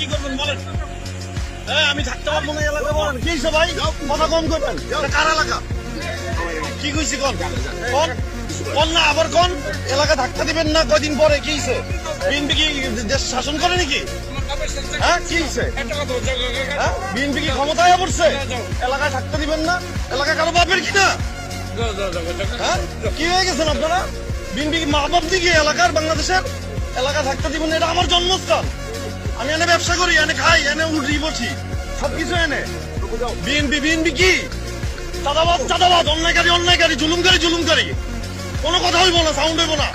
কি করবেন বলেন? হ্যাঁ আমি থাকতে পারব না এলাকা বলেন। কি ভাই? কথা কম করবেন। কার এলাকা? কি কইছি কোন? কোন? কোন না আবার কোন? এলাকা থাকতে দিবেন না কয়দিন পরে কি হয়েছে বিএনপি কি দেশ শাসন করে নাকি? হ্যাঁ কি হয়েছে হ্যাঁ বিএনপি কি ক্ষমতায় পড়ছে? এলাকায় থাকতে দিবেন না? এলাকা কারও বাপের কি না? হ্যাঁ কি হয়ে গেছেন আপনারা? বিএনপি কি মা বাপ দিকে এলাকার বাংলাদেশের? এলাকা থাকতে দিবেন না এটা আমার জন্মস্থান। আমি এনে ব্যবসা করি, এনে খাই, এনে উঠি, বসি। সবকিছু এনে। বিএনপি বিএনপি কি? চাঁদাবাদ চাঁদাবাদ, অন্যায়কারী অন্যায়কারী, জুলুমকারী জুলুমকারী। কোনো কথা হইব না সাউন্ড হইব না।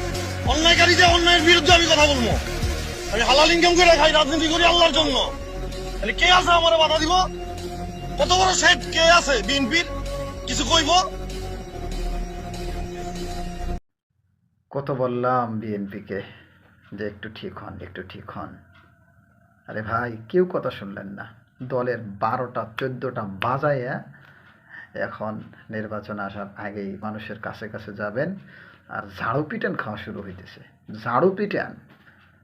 অন্যায়কারী যে অন্যায়ের বিরুদ্ধে আমি কথা বলব। আমি হালাল ইনকাম করে খাই, রাজনীতি করি আল্লাহর জন্য। তাহলে কে আছে আমার বাধা দিব? কত বড় সেট কে আছে বিএনপির? কিছু কইব? কত বললাম বিএনপিকে যে একটু ঠিক হন, একটু ঠিক হন। আরে ভাই, কেউ কথা শুনলেন না। দলের বারোটা, চোদ্দোটা বাজাইয়া এখন নির্বাচন আসার আগেই মানুষের কাছে কাছে যাবেন আর ঝাড়ু পিটান খাওয়া শুরু হইতেছে। ঝাড়ু পিটান।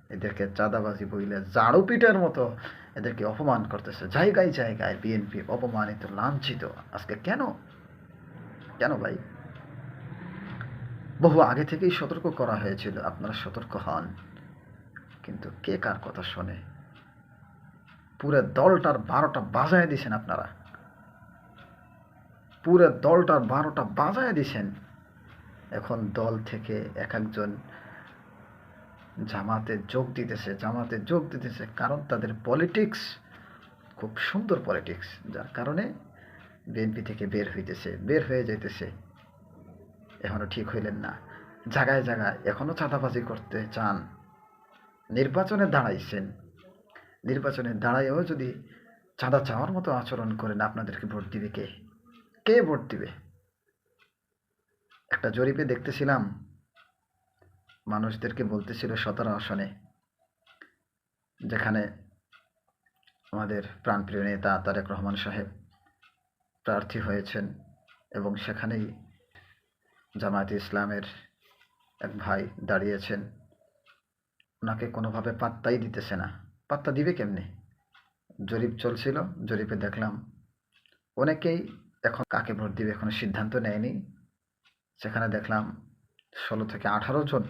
এদেরকে চাঁদাবাজি বইলে ঝাড়ু পিটার মতো এদেরকে অপমান করতেছে। জায়গায় জায়গায় বিএনপি অপমানিত, লাঞ্ছিত। আজকে কেন? কেন ভাই? বহু আগে থেকেই সতর্ক করা হয়েছিল, আপনারা সতর্ক হন। কিন্তু কে কার কথা শোনে? পুরো দলটার বারোটা বাজায় দিছেন আপনারা। পুরো দলটার বারোটা বাজায় দিছেন। এখন দল থেকে এক একজন জামাতে যোগ দিতেছে, জামাতে যোগ দিতেছে কারণ তাদের পলিটিক্স খুব সুন্দর পলিটিক্স যার কারণে বিএনপি থেকে বের হইতেছে, বের হয়ে যাইতেছে। এখনও ঠিক হইলেন না। জায়গায় জায়গায় এখনও চাঁদাবাজি করতে চান। নির্বাচনে দাঁড়াইছেন। নির্বাচনে দাঁড়ায়ও যদি চাঁদা চাওয়ার মতো আচরণ করেন আপনাদেরকে ভোট দিবে কে? কে ভোট দিবে? একটা জরিপে দেখতেছিলাম, মানুষদেরকে বলতেছিল সতেরো আসনে, যেখানে আমাদের প্রাণপ্রিয় নেতা তারেক রহমান সাহেব প্রার্থী হয়েছেন এবং সেখানেই জামায়াতে ইসলামের এক ভাই দাঁড়িয়েছেন। ওনাকে কোনোভাবে পাত্তাই দিতেছে না। পাত্তা দিবে কেমনে? জরিপ চলছিল, জরিপে দেখলাম অনেকেই এখন কাকে ভোট দিবে এখনও সিদ্ধান্ত নেয়নি। সেখানে দেখলাম ষোলো থেকে আঠারো জন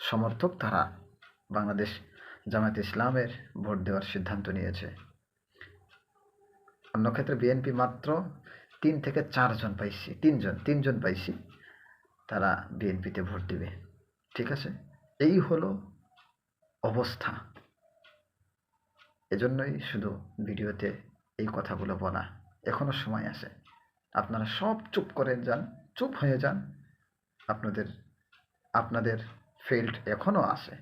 সমর্থক তারা বাংলাদেশ জামায়াত ইসলামের ভোট দেওয়ার সিদ্ধান্ত নিয়েছে। অন্য ক্ষেত্রে বিএনপি মাত্র তিন থেকে চারজন পাইছি তিনজন তিনজন পাইছি তারা বিএনপিতে ভোট দিবে। ঠিক আছে? এই হলো অবস্থা। এজন্যই শুধু ভিডিওতে এই কথাগুলো বলা এখনও সময় আছে। আপনারা সব চুপ করে যান, চুপ হয়ে যান। আপনাদের আপনাদের ফিল্ড এখনও আছে।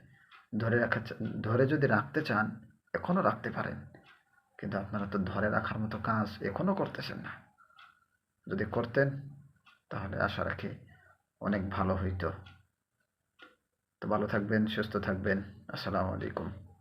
ধরে রাখা ধরে যদি রাখতে চান এখনও রাখতে পারেন। কিন্তু আপনারা তো ধরে রাখার মতো কাজ এখনও করতেছেন না। যদি করতেন, তাহলে আশা রাখি অনেক ভালো হইতো। তো ভালো থাকবেন, সুস্থ থাকবেন। আসসালামু আলাইকুম।